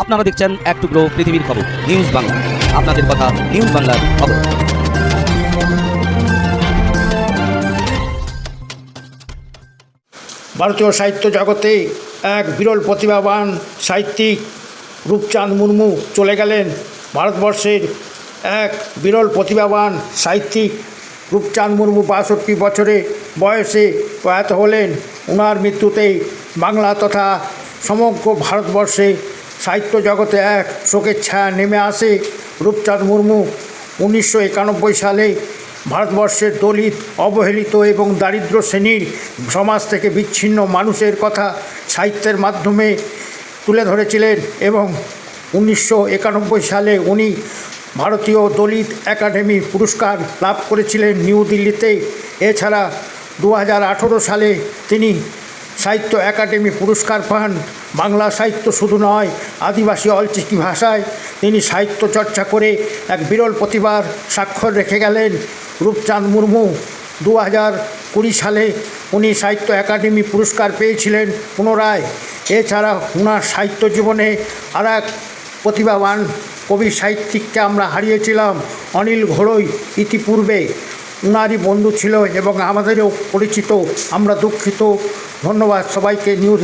আপনারা দেখছেন এক টুকরো পৃথিবীর খবর নিউজ বাংলা আপনাদের কথা নিউজ বাংলার খবর। ভারতীয় সাহিত্য জগতে এক বিরল প্রতিভাবান সাহিত্যিক রূপচাঁদ মুর্মু চলে গেলেন ভারতবর্ষের এক বিরল প্রতিভাবান সাহিত্যিক রূপচাঁদ মুর্মু বাষট্টি বছরে বয়সে প্রয়াত হলেন। ওনার মৃত্যুতেই বাংলা তথা সমগ্র ভারতবর্ষে সাহিত্য জগতে এক শোকের ছায়া নেমে আসে। রূপচাঁদ মুর্মু উনিশশো একানব্বই সালে ভারতবর্ষের দলিত, অবহেলিত এবং দারিদ্র শ্রেণির সমাজ থেকে বিচ্ছিন্ন মানুষের কথা সাহিত্যের মাধ্যমে তুলে ধরেছিলেন এবং উনিশশো একানব্বই সালে উনি ভারতীয় দলিত একাডেমি পুরস্কার লাভ করেছিলেন নিউ দিল্লিতে। এছাড়া দু হাজার আঠেরো সালে তিনি সাহিত্য একাডেমি পুরস্কার পান। বাংলা সাহিত্য শুধু নয়, আদিবাসী অলচিকি ভাষায় তিনি সাহিত্য চর্চা করে এক বিরল প্রতিভার স্বাক্ষর রেখে গেলেন। রূপচাঁদ মুর্মু দু হাজার কুড়ি সালে উনি সাহিত্য একাডেমি পুরস্কার পেয়েছিলেন পুনরায়। এছাড়া ওনার সাহিত্য জীবনে আর এক প্রতিভাবান কবি সাহিত্যিককে আমরা হারিয়েছিলাম, অনিল ঘোড়ই ইতিপূর্বে। উনারই বন্ধু ছিল এবং আমাদেরও পরিচিত। আমরা দুঃখিত। ধন্যবাদ সবাইকে। নিউজ